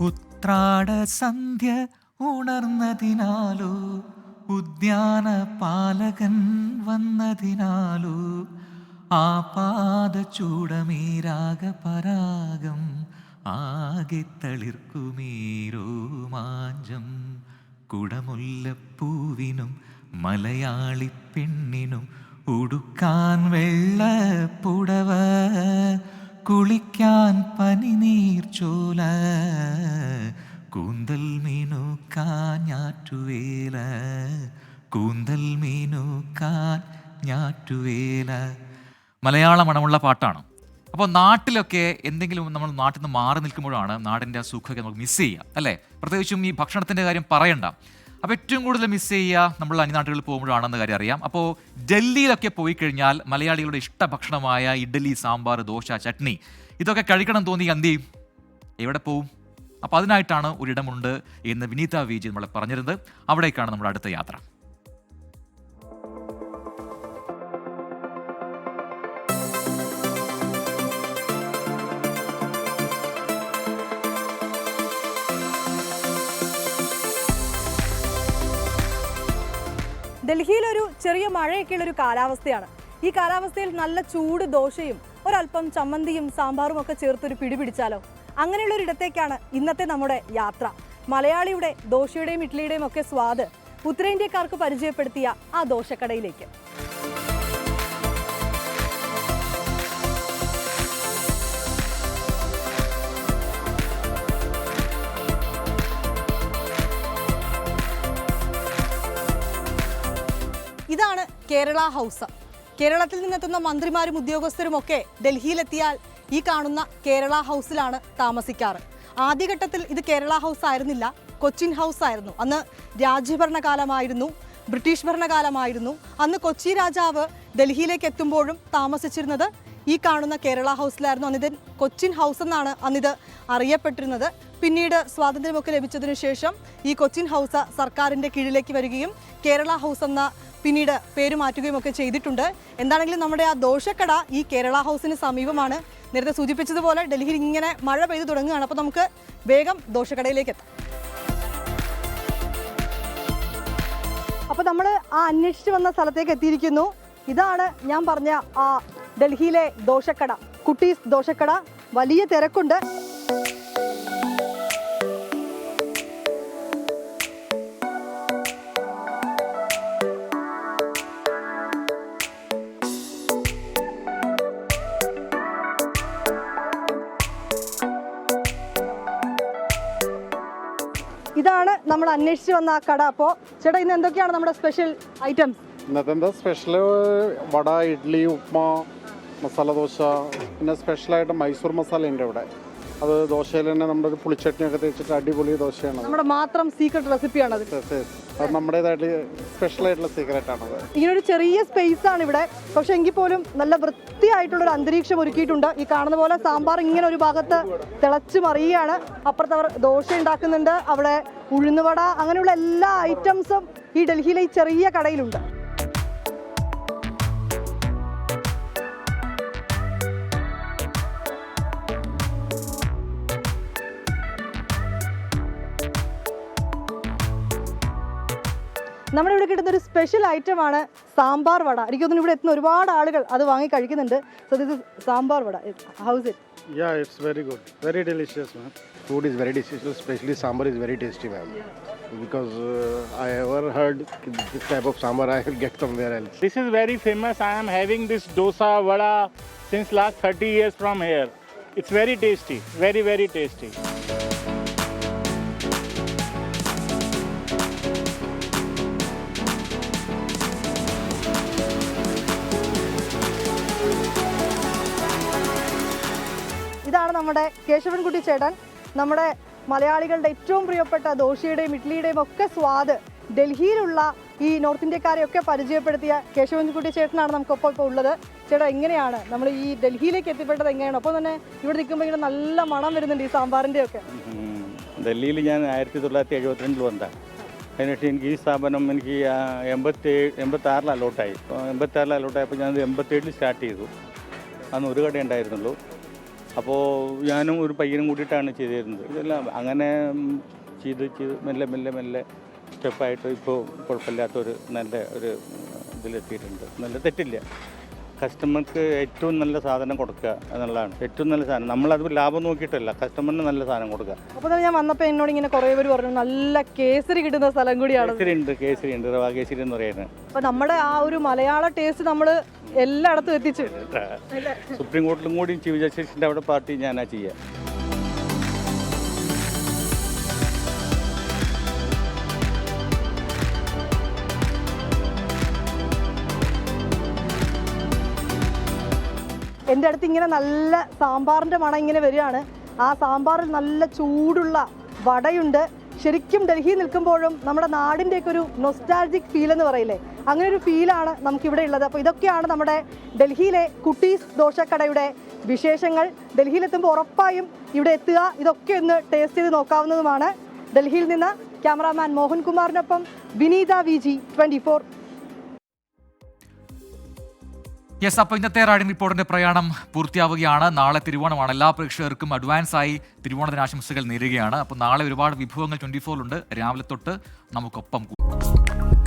ഉത്രാട സന്ധ്യ ഉണർന്നതിനാലോ ഉദ്യാന പാലകൻ വന്നതിനാലോ ആ പാദചൂടമീരാഗപരാഗം ആകെ തളിർക്കുമീരോമാഞ്ചം കുടമുല്ലപ്പൂവിനും മലയാളി പെണ്ണിനും ഉടുക്കാൻ വെള്ളപ്പുടവ കുളിക്കാൻ പനിനീർ ചോല കൂന്തൽ മീനുക്കാൻ ഞാറ്റുവേല കൂന്തൽ മീനുക്കാൻ ഞാറ്റുവേല മലയാള മണമുള്ള പാട്ടാണ്. അപ്പോൾ നാട്ടിലൊക്കെ എന്തെങ്കിലും നമ്മൾ നാട്ടിൽ നിന്ന് മാറി നിൽക്കുമ്പോഴാണ് നാടിന്റെ ആ സുഖമൊക്കെ നമുക്ക് മിസ് ചെയ്യുക അല്ലേ? പ്രത്യേകിച്ചും ഈ ഭക്ഷണത്തിന്റെ കാര്യം പറയണ്ട. അപ്പോൾ ഏറ്റവും കൂടുതൽ മിസ് ചെയ്യുക നമ്മൾ അന്യനാട്ടുകളിൽ പോകുമ്പോഴാണെന്ന കാര്യം അറിയാം. അപ്പോൾ ഡൽഹിയിലൊക്കെ പോയി കഴിഞ്ഞാൽ മലയാളികളുടെ ഇഷ്ട ഭക്ഷണമായ ഇഡ്ഡലി സാമ്പാർ ദോശ ചട്നി ഇതൊക്കെ കഴിക്കണം തോന്നി എന്ത് എവിടെ പോവും? അപ്പോൾ അതിനായിട്ടാണ് ഒരിടമുണ്ട് എന്ന് വിനീത വിജി നമ്മളെ പറഞ്ഞിരുന്നത്. അവിടേക്കാണ് നമ്മുടെ അടുത്ത യാത്ര. ഡൽഹിയിൽ ഒരു ചെറിയ മഴയൊക്കെയുള്ള ഒരു കാലാവസ്ഥയാണ്. ഈ കാലാവസ്ഥയിൽ നല്ല ചൂട് ദോശയും ഒരല്പം ചമ്മന്തിയും സാമ്പാറും ഒക്കെ ചേർത്തൊരു പിടി പിടിച്ചാലോ? അങ്ങനെയുള്ള ഒരു ഇടത്തേക്കാണ് ഇന്നത്തെ നമ്മുടെ യാത്ര. മലയാളിയുടെ ദോശയുടെയും ഇഡ്ഡലിയുടെയും ഒക്കെ സ്വാദ് ഉത്തരേന്ത്യക്കാർക്ക് പരിചയപ്പെടുത്തിയ ആ ദോശക്കടയിലേക്ക്. കേരള ഹൗസ്. കേരളത്തിൽ നിന്നെത്തുന്ന മന്ത്രിമാരും ഉദ്യോഗസ്ഥരും ഒക്കെ ഡൽഹിയിലെത്തിയാൽ ഈ കാണുന്ന കേരള ഹൗസിലാണ് താമസിക്കാറ്. ആദ്യഘട്ടത്തിൽ ഇത് കേരള ഹൗസ് ആയിരുന്നില്ല കൊച്ചിൻ ഹൗസ് ആയിരുന്നു. അന്ന് രാജ്യഭരണകാലമായിരുന്നു ബ്രിട്ടീഷ് ഭരണകാലമായിരുന്നു. അന്ന് കൊച്ചി രാജാവ് ഡൽഹിയിലേക്ക് എത്തുമ്പോഴും താമസിച്ചിരുന്നത് ഈ കാണുന്ന കേരള ഹൗസിലായിരുന്നു അന്നിത് കൊച്ചിൻ ഹൗസ് എന്നാണ് അന്നിത് അറിയപ്പെട്ടിരുന്നത്. പിന്നീട് സ്വാതന്ത്ര്യമൊക്കെ ലഭിച്ചതിനു ശേഷം ഈ കൊച്ചിൻ ഹൗസ് സർക്കാരിന്റെ കീഴിലേക്ക് വരികയും കേരള ഹൗസ് എന്ന പിന്നീട് പേര് മാറ്റുകയും ഒക്കെ ചെയ്തിട്ടുണ്ട്. എന്താണെങ്കിലും നമ്മുടെ ആ ദോശക്കട ഈ കേരള ഹൗസിന് സമീപമാണ്. നേരത്തെ സൂചിപ്പിച്ചതുപോലെ ഡൽഹിയിൽ ഇങ്ങനെ മഴ പെയ്തു തുടങ്ങുകയാണ്. അപ്പോൾ നമുക്ക് വേഗം ദോശക്കടയിലേക്ക് എത്താം. അപ്പോൾ നമ്മൾ ആ അന്വേഷിച്ച് വന്ന സ്ഥലത്തേക്ക് എത്തിയിരിക്കുന്നു. ഇതാണ് ഞാൻ പറഞ്ഞ ആ ഡൽഹിയിലെ ദോശക്കട. കുട്ടീസ് ദോശക്കട വലിയ തിരക്കുണ്ട്. ഇതാണ് നമ്മൾ അന്വേഷിച്ച് വന്ന ആ കട. അപ്പോ ചേട്ടാ ഇന്ന് എന്തൊക്കെയാണ് നമ്മുടെ സ്പെഷ്യൽ ഐറ്റംസ് ഇന്നത്തെ സ്പെഷ്യൽ വട ഇഡ്ഡലി ഉപ്മാ മസാല ദോശ പിന്നെ സ്പെഷ്യലായിട്ട് മൈസൂർ മസാല ഉണ്ട് ഇവിടെ. അത് ദോശയിൽ തന്നെ നമ്മുടെ ഒരു പുളിച്ചട്നിയൊക്കെ തേച്ചിട്ട് അടിപൊളി ദോശയാണ്. നമ്മുടെ മാത്രം സീക്രട്ട് റെസിപ്പിയാണ്. അത് നമ്മുടേതായിട്ട് സ്പെഷ്യൽ ആയിട്ടുള്ള സീക്രട്ട് ആണത്. ഇങ്ങനൊരു ചെറിയ സ്പേസ് ആണ് ഇവിടെ. പക്ഷെ എങ്കിൽ പോലും നല്ല വൃത്തിയായിട്ടുള്ള ഒരു അന്തരീക്ഷം ഒരുക്കിയിട്ടുണ്ട്. ഈ കാണുന്ന പോലെ സാമ്പാർ ഇങ്ങനെ ഒരു ഭാഗത്ത് തിളച്ചു മറിയുകയാണ്. അപ്പുറത്ത് അവർ ദോശ ഉണ്ടാക്കുന്നുണ്ട്. അവിടെ ഉഴുന്നുവട അങ്ങനെയുള്ള എല്ലാ ഐറ്റംസും ഈ ഡൽഹിയിലെ ഈ ചെറിയ കടയിലുണ്ട്. നമ്മുടെ ഇവിടെ കിട്ടുന്ന ഒരു സ്പെഷ്യൽ ഐറ്റമാണ് സാമ്പാർ വട എനിക്ക് തോന്നുന്നു ഇവിടെ എത്തുന്ന ഒരുപാട് ആളുകൾ അത് വാങ്ങി കഴിക്കുന്നുണ്ട് so this sambar vada house it Yeah, it's very good. Very delicious, man. Food is very delicious, especially sambar is very tasty, ma'am. Because uh, I ever heard this type of sambar I will get somewhere else. This is very famous. I am having this dosa vada since last 30 years from here. It's very tasty, very very tasty. നമ്മുടെ കേശവൻകുട്ടി ചേട്ടൻ നമ്മുടെ മലയാളികളുടെ ഏറ്റവും പ്രിയപ്പെട്ട ദോശയുടെയും ഇഡ്ഡലിയുടെയും ഒക്കെ സ്വാദ് ഡൽഹിയിലുള്ള ഈ north ഇന്ത്യക്കാരെയൊക്കെ പരിചയപ്പെടുത്തിയ കേശവൻകുട്ടി ചേട്ടനാണ് നമുക്കൊപ്പം ഇപ്പോൾ ഉള്ളത്. ചേട്ടാ എങ്ങനെയാണ്? നമ്മൾ ഈ ഡൽഹിയിലേക്ക് എത്തിപ്പെട്ടത് എങ്ങനെയാണ്? ഒപ്പം തന്നെ ഇവിടെ നിൽക്കുമ്പോൾ ഇങ്ങനെ നല്ല മണം വരുന്നുണ്ട് ഈ സാമ്പാറിന്റെ ഒക്കെ. ഡൽഹിയിൽ ഞാൻ ആയിരത്തി തൊള്ളായിരത്തി എഴുപത്തിരണ്ടിൽ വന്നതാണ് അതിനുശേഷം എനിക്ക് ഈ സ്ഥാപനം എനിക്ക് എൺപത്തി എൺപത്താറിൽ അലോട്ടായി എൺപത്താറിൽ അലോട്ടായപ്പോൾ ഞാൻ എൺപത്തേഴിൽ സ്റ്റാർട്ട് ചെയ്തു. അന്ന് ഒരു കട ഉണ്ടായിരുന്നുള്ളൂ അപ്പോൾ ഞാനും ഒരു പയ്യനും കൂടിയിട്ടാണ് ചെയ്തിരുന്നത്. ഇതെല്ലാം അങ്ങനെ ചെയ്ത് ചെയ്ത് മെല്ലെ മെല്ലെ മെല്ലെ സ്റ്റെപ്പായിട്ട് ഇപ്പോൾ കുഴപ്പമില്ലാത്തൊരു നല്ല ഒരു ഇതിലെത്തിയിട്ടുണ്ട്. നല്ല തെറ്റില്ല. കസ്റ്റമർക്ക് ഏറ്റവും നല്ല സാധനം കൊടുക്കുക എന്നുള്ളതാണ്. ഏറ്റവും നല്ല സാധനം. നമ്മളത് ലാഭം നോക്കിയിട്ടല്ല കസ്റ്റമറിന് നല്ല സാധനം കൊടുക്കുക. അപ്പോൾ ഞാൻ വന്നപ്പോൾ എന്നോട് ഇങ്ങനെ കുറേ പേര് പറഞ്ഞു നല്ല കേസരി കിട്ടുന്ന സ്ഥലം കൂടിയാണ്. കേസരി ഉണ്ട് കേസരി ഉണ്ട് റവാ കേസരി എന്ന് പറയുന്നത്. അപ്പോൾ നമ്മുടെ ആ ഒരു മലയാള ടേസ്റ്റ് നമ്മൾ എല്ലായിടത്തും എത്തിച്ചു. സുപ്രീം കോടതിയിലും കൂടി ചീഫ് ജസ്റ്റിസിന്റെ അവിടെ പാർട്ടി ഞാനാ ചെയ്യുക എന്റെ അടുത്ത് ഇങ്ങനെ നല്ല സാമ്പാറിന്റെ മണം ഇങ്ങനെ വരികയാണ്. ആ സാമ്പാറിൽ നല്ല ചൂടുള്ള വടയുണ്ട്. ശരിക്കും ഡൽഹിയിൽ നിൽക്കുമ്പോഴും നമ്മുടെ നാടിന്റെയൊക്കെ ഒരു നൊസ്റ്റാൾജിക് ഫീൽ എന്ന് പറയില്ലേ? അങ്ങനെ ഒരു ഫീലാണ് നമുക്കിവിടെ ഉള്ളത്. അപ്പോൾ ഇതൊക്കെയാണ് നമ്മുടെ ഡൽഹിയിലെ കുട്ടീസ് ദോശക്കടയുടെ വിശേഷങ്ങൾ. ഡൽഹിയിലെത്തുമ്പോൾ ഉറപ്പായും ഇവിടെ എത്തുക. ഇതൊക്കെ ഒന്ന് ടേസ്റ്റ് ചെയ്ത് നോക്കാവുന്നതുമാണ്. ഡൽഹിയിൽ നിന്ന് cameraman മോഹൻകുമാറിനൊപ്പം Vineetha V G twenty yes അപ്പോൾ ഇന്നത്തെ റൈഡിംഗ് റിപ്പോർട്ടിന്റെ പ്രയാണം പൂർത്തിയാവുകയാണ്. നാളെ തിരുവോണമാണ്. എല്ലാ പ്രേക്ഷകർക്കും അഡ്വാൻസ് ആയി തിരുവോണത്തിന് ആശംസകൾ നേരുകയാണ്. അപ്പോൾ നാളെ ഒരുപാട് വിഭവങ്ങൾ ട്വന്റി ഫോറിലുണ്ട് രാവിലെ തൊട്ട് നമുക്കൊപ്പം കൂടും.